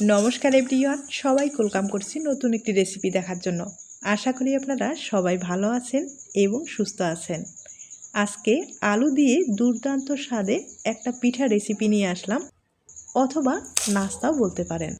নমস্কার এভরিওয়ান সবাই ওয়েলকাম করছি নতুন একটি রেসিপি দেখার জন্য। আশা করি আপনারা সবাই ভালো আছেন এবং সুস্থ আছেন। আজকে আলু দিয়ে দুর্দান্ত স্বাদে একটা পিঠা রেসিপি নিয়ে আসলাম, অথবা নাস্তাও বলতে পারেন।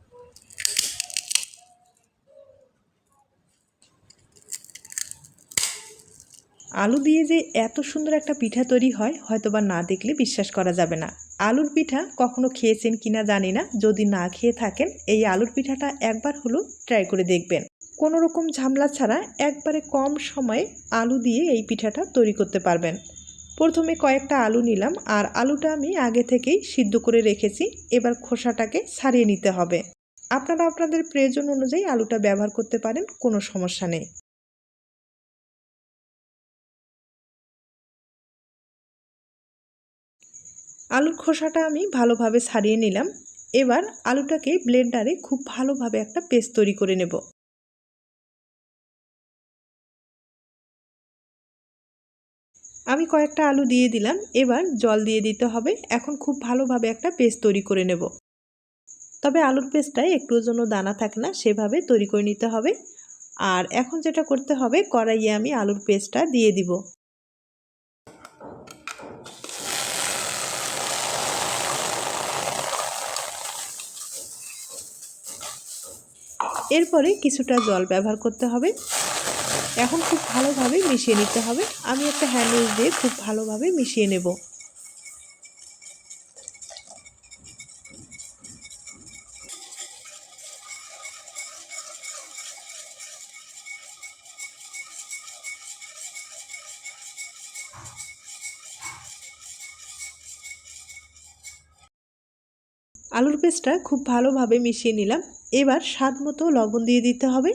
আলু দিয়ে যে এত সুন্দর একটা পিঠা তৈরি হয়, হয়তোবা না দেখলে বিশ্বাস করা যাবে না। আলুর পিঠা কখনো খেয়েছেন কিনা জানি না, যদি না খেয়ে থাকেন, এই আলুর পিঠাটা একবার হলো ট্রাই করে দেখবেন। কোনো রকম ঝামেলা ছাড়া একবারে কম সময়ে আলু দিয়ে এই পিঠাটা তৈরি করতে পারবেন। প্রথমে কয়েকটা আলু নিলাম, আর আলুটা আমি আগে থেকেই সিদ্ধ করে রেখেছি, এবার খোসাটাকে ছাড়িয়ে নিতে হবে। আপনারা আপনাদের প্রয়োজন অনুযায়ী আলুটা ব্যবহার করতে পারেন, কোনো সমস্যা নেই। আলুর খোসাটা আমি ভালোভাবে ছাড়িয়ে নিলাম। এবার আলুটাকে ব্লেন্ডারে খুব ভালোভাবে একটা পেস্ট তৈরি করে নেব। আমি কয়েকটা আলু দিয়ে দিলাম। এবার জল দিয়ে দিতে হবে। এখন খুব ভালোভাবে একটা পেস্ট তৈরি করে নেব। তবে আলুর পেস্টটায় একটুর জন্য দানা থাকে না, সেভাবে তৈরি করে নিতে হবে। আর এখন যেটা করতে হবে, কড়াইয়ে আমি আলুর পেস্টটা দিয়ে দিব। এরপরে কিছুটা জল ব্যবহার করতে হবে। এখন খুব ভালোভাবে মিশিয়ে নিতে হবে। আমি একটা হ্যান্ডউইচ দিয়ে খুব ভালোভাবে মিশিয়ে নেব। আলুর পেস্টটা খুব ভালোভাবে মিশিয়ে নিলাম। এবার স্বাদ মতো লবণ দিয়ে দিতে হবে।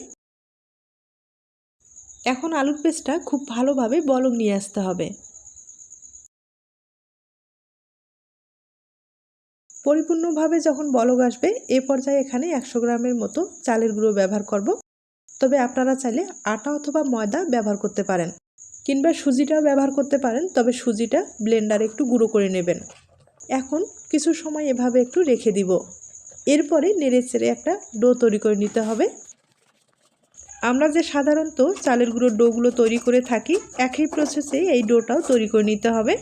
এখন আলুর পেস্টটা খুব ভালোভাবে বলক নিয়ে আসতে হবে। পরিপূর্ণভাবে যখন বলক আসবে, এ পর্যায়ে এখানে একশো গ্রামের মতো চালের গুঁড়ো ব্যবহার করব। তবে আপনারা চাইলে আটা অথবা ময়দা ব্যবহার করতে পারেন কিংবা সুজিটাও ব্যবহার করতে পারেন, তবে সুজিটা ব্লেন্ডারে একটু গুঁড়ো করে নেবেন। এখন কিছু সময় এভাবে একটু রেখে দিব। এরপরে নেড়ে চেড়ে একটা ডো তৈরি করে নিতে হবে। আমরা যে সাধারণত চালের গুঁড়োর ডোগুলো তৈরি করে থাকি, একই প্রসেসে এই ডোটাও তৈরি করে নিতে হবে।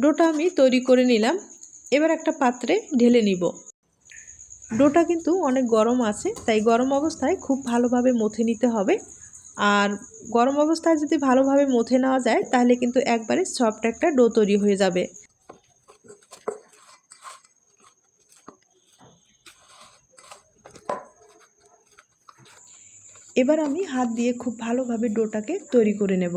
ডোটা আমি তৈরি করে নিলাম। এবার একটা পাত্রে ঢেলে নিব। ডোটা কিন্তু অনেক গরম আছে, তাই গরম অবস্থায় খুব ভালোভাবে মথে নিতে হবে। আর গরম অবস্থায় যদি ভালোভাবে মথে নেওয়া যায়, তাহলে কিন্তু একবারে সফট একটা ডো তৈরি হয়ে যাবে। এবার আমি হাত দিয়ে খুব ভালোভাবে ডোটাকে তৈরি করে নেব।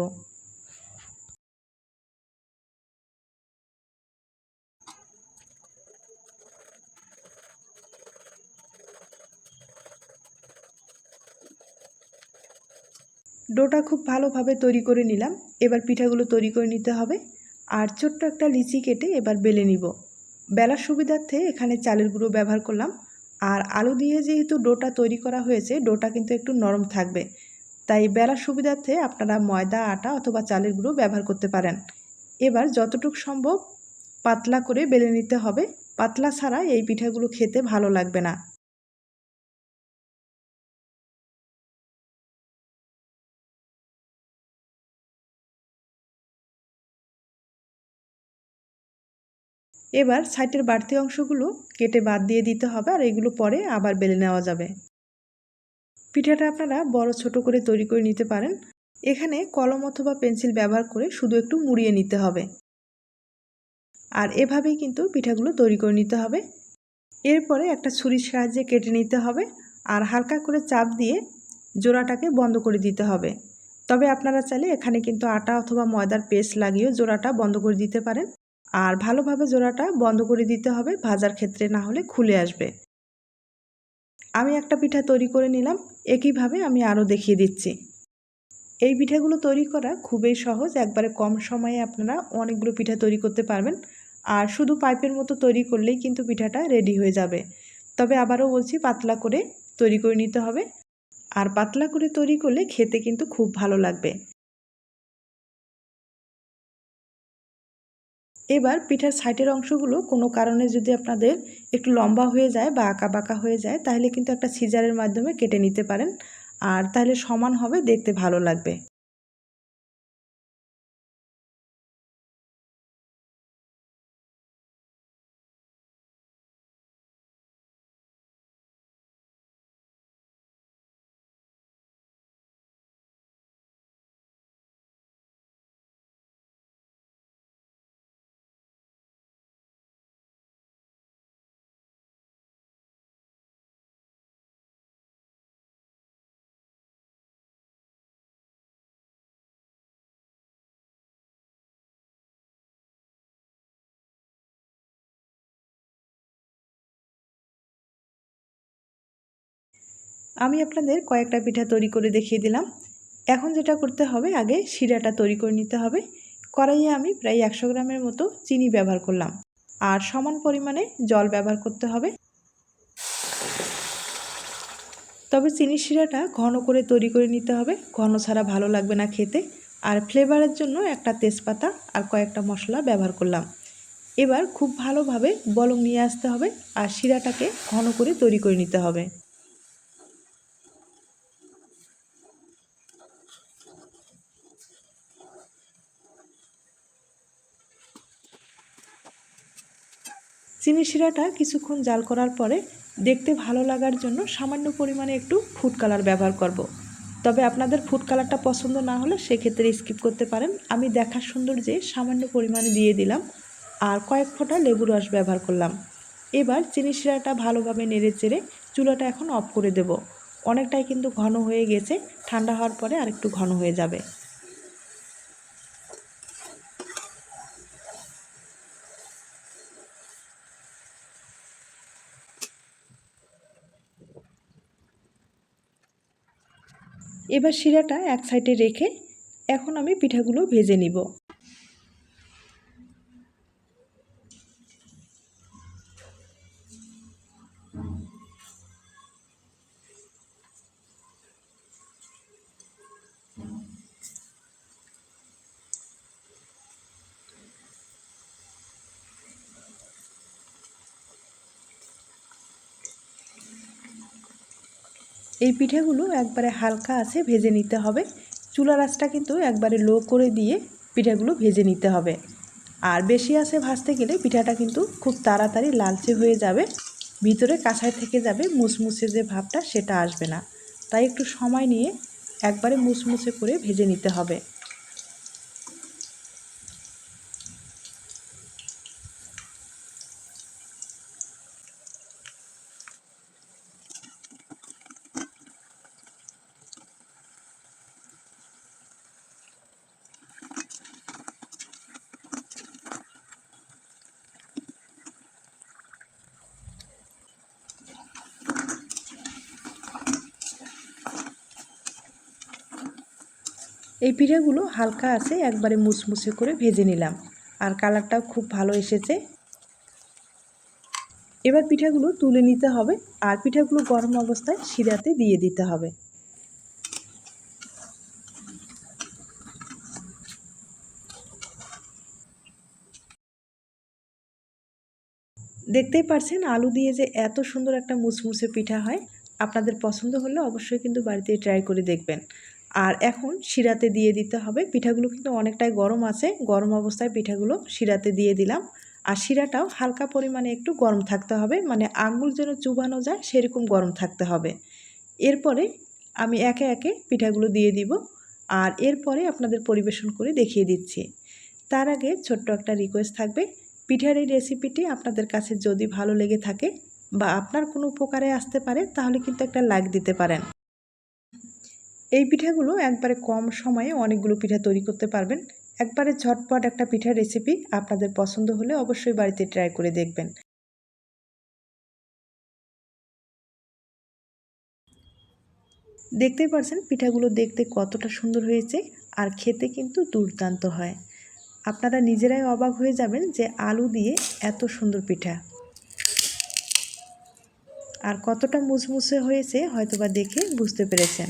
ডোটা খুব ভালোভাবে তৈরি করে নিলাম। এবার পিঠাগুলো তৈরি করে নিতে হবে। আর ছোট্ট একটা লিচি কেটে এবার বেলে নিব। বেলার সুবিধার্থে এখানে চালের গুঁড়ো ব্যবহার করলাম। আর আলু দিয়ে যেহেতু ডোটা তৈরি করা হয়েছে, ডোটা কিন্তু একটু নরম থাকবে। তাই বেলার সুবিধার্থে আপনারা ময়দা, আটা অথবা চালের গুঁড়ো ব্যবহার করতে পারেন। এবার যতটুকু সম্ভব পাতলা করে বেলে নিতে হবে। পাতলা ছাড়া এই পিঠাগুলো খেতে ভালো লাগবে না। এবার সাইটের বাড়তি অংশগুলো কেটে বাদ দিয়ে দিতে হবে আর এগুলো পরে আবার বেলে নেওয়া যাবে। পিঠাটা আপনারা বড় ছোট করে তৈরি করে নিতে পারেন। এখানে কলম অথবা পেন্সিল ব্যবহার করে শুধু একটু মুড়িয়ে নিতে হবে। আর এভাবেই কিন্তু পিঠাগুলো তৈরি করে নিতে হবে। এরপরে একটা ছুরির সাহায্যে কেটে নিতে হবে আর হালকা করে চাপ দিয়ে জোড়াটাকে বন্ধ করে দিতে হবে। তবে আপনারা চাইলে এখানে কিন্তু আটা অথবা ময়দার পেস্ট লাগিয়েও জোড়াটা বন্ধ করে দিতে পারেন। আর ভালোভাবে জোড়াটা বন্ধ করে দিতে হবে, ভাজার ক্ষেত্রে না হলে খুলে আসবে। আমি একটা পিঠা তৈরি করে নিলাম, একইভাবে আমি আরও দেখিয়ে দিচ্ছি। এই পিঠাগুলো তৈরি করা খুবই সহজ, একবারে কম সময়ে আপনারা অনেকগুলো পিঠা তৈরি করতে পারবেন। আর শুধু পাইপের মতো তৈরি করলেই কিন্তু পিঠাটা রেডি হয়ে যাবে। তবে আবারও বলছি, পাতলা করে তৈরি করে নিতে হবে। আর পাতলা করে তৈরি করলে খেতে কিন্তু খুব ভালো লাগবে। এবার পিঠার সাইটের অংশগুলো কোনো কারণে যদি আপনাদের একটু লম্বা হয়ে যায় বা আঁকা বাঁকা হয়ে যায়, তাহলে কিন্তু একটা সিজারের মাধ্যমে কেটে নিতে পারেন। আর তাহলে সমান হবে, দেখতে ভালো লাগবে। আমি আপনাদের কয়েকটা পিঠা তৈরি করে দেখিয়ে দিলাম। এখন যেটা করতে হবে, আগে শিরাটা তৈরি করে নিতে হবে। কড়াইয়ে আমি প্রায় একশো গ্রামের মতো চিনি ব্যবহার করলাম। আর সমান পরিমাণে জল ব্যবহার করতে হবে। তবে চিনি শিরাটা ঘন করে তৈরি করে নিতে হবে। ঘন ছাড়া ভালো লাগবে না খেতে। আর ফ্লেভারের জন্য একটা তেজপাতা আর কয়েকটা মশলা ব্যবহার করলাম। এবার খুব ভালোভাবে বলং নিয়ে আসতে হবে। আর শিরাটাকে ঘন করে তৈরি করে নিতে হবে। চিনি শিরাটা কিছুক্ষণ জাল করার পরে দেখতে ভালো লাগার জন্য সামান্য পরিমাণে একটু ফুড কালার ব্যবহার করব। তবে আপনাদের ফুড কালারটা পছন্দ না হলে সেক্ষেত্রে স্কিপ করতে পারেন। আমি দেখার সৌন্দর্যে সামান্য পরিমাণে দিয়ে দিলাম আর কয়েক ফোঁটা লেবু রস ব্যবহার করলাম। এবার চিনি শিরাটা ভালোভাবে নেড়ে চেড়ে চুলাটা এখন অফ করে দেব। অনেকটাই কিন্তু ঘন হয়ে গেছে, ঠান্ডা হওয়ার পরে আরেকটু ঘন হয়ে যাবে। এবার শিরাটা এক সাইডে রেখে এখন আমি পিঠাগুলো ভেজে নিব। এই পিঠেগুলো একবারে হালকা আছে, ভেজে নিতে হবে। চুলা রাসটা কিন্তু একবারে লো করে দিয়ে পিঠাগুলো ভেজে নিতে হবে। আর বেশি আছে ভাজতে গেলে পিঠাটা কিন্তু খুব তাড়াতাড়ি লালচে হয়ে যাবে। ভিতরে কাঁচায় থেকে যাবে, মুসমুসে যে ভাবটা সেটা আসবে না। তাই একটু সময় নিয়ে একবারে মুসমুসে করে ভেজে নিতে হবে। এই পিঠাগুলো হালকা আছে, একবারে মুসমুসে করে ভেজে নিলাম। আর কালারটাও খুব ভালো এসেছে। এবার পিঠাগুলো তুলে নিতে হবে আর পিঠাগুলো গরম অবস্থায় শিরাতে দিয়ে দিতে হবে। দেখতেই পারছেন আলু দিয়ে যে এত সুন্দর একটা মুসমুসে পিঠা হয়। আপনাদের পছন্দ হলে অবশ্যই কিন্তু বাড়িতে ট্রাই করে দেখবেন। আর এখন শিরাতে দিয়ে দিতে হবে। পিঠাগুলো কিন্তু অনেকটাই গরম আছে। গরম অবস্থায় পিঠাগুলো শিরাতে দিয়ে দিলাম। আর শিরাটাও হালকা পরিমাণে একটু গরম থাকতে হবে। মানে আঙুল যেন চুবানো যায়, সেরকম গরম থাকতে হবে। এরপরে আমি একে একে পিঠাগুলো দিয়ে দিব। আর এরপরে আপনাদের পরিবেশন করে দেখিয়ে দিচ্ছি। তার আগে ছোট্ট একটা রিকোয়েস্ট থাকবে। পিঠার এই রেসিপিটি আপনাদের কাছে যদি ভালো লেগে থাকে বা আপনার কোনো উপকারে আসতে পারে, তাহলে কিন্তু একটা লাইক দিতে পারেন। এই পিঠাগুলো একবারে কম সময়ে অনেকগুলো পিঠা তৈরি করতে পারবেন। একবারে ঝটপট একটা পিঠার রেসিপি আপনাদের পছন্দ হলে অবশ্যই বাড়িতে ট্রাই করে দেখবেন। দেখতেই পারছেন পিঠাগুলো দেখতে কতটা সুন্দর হয়েছে আর খেতে কিন্তু দুর্দান্ত হয়। আপনারা নিজেরাই অবাক হয়ে যাবেন যে আলু দিয়ে এত সুন্দর পিঠা। আর কতটা মুসমুসে হয়েছে হয়তোবা দেখে বুঝতে পেরেছেন।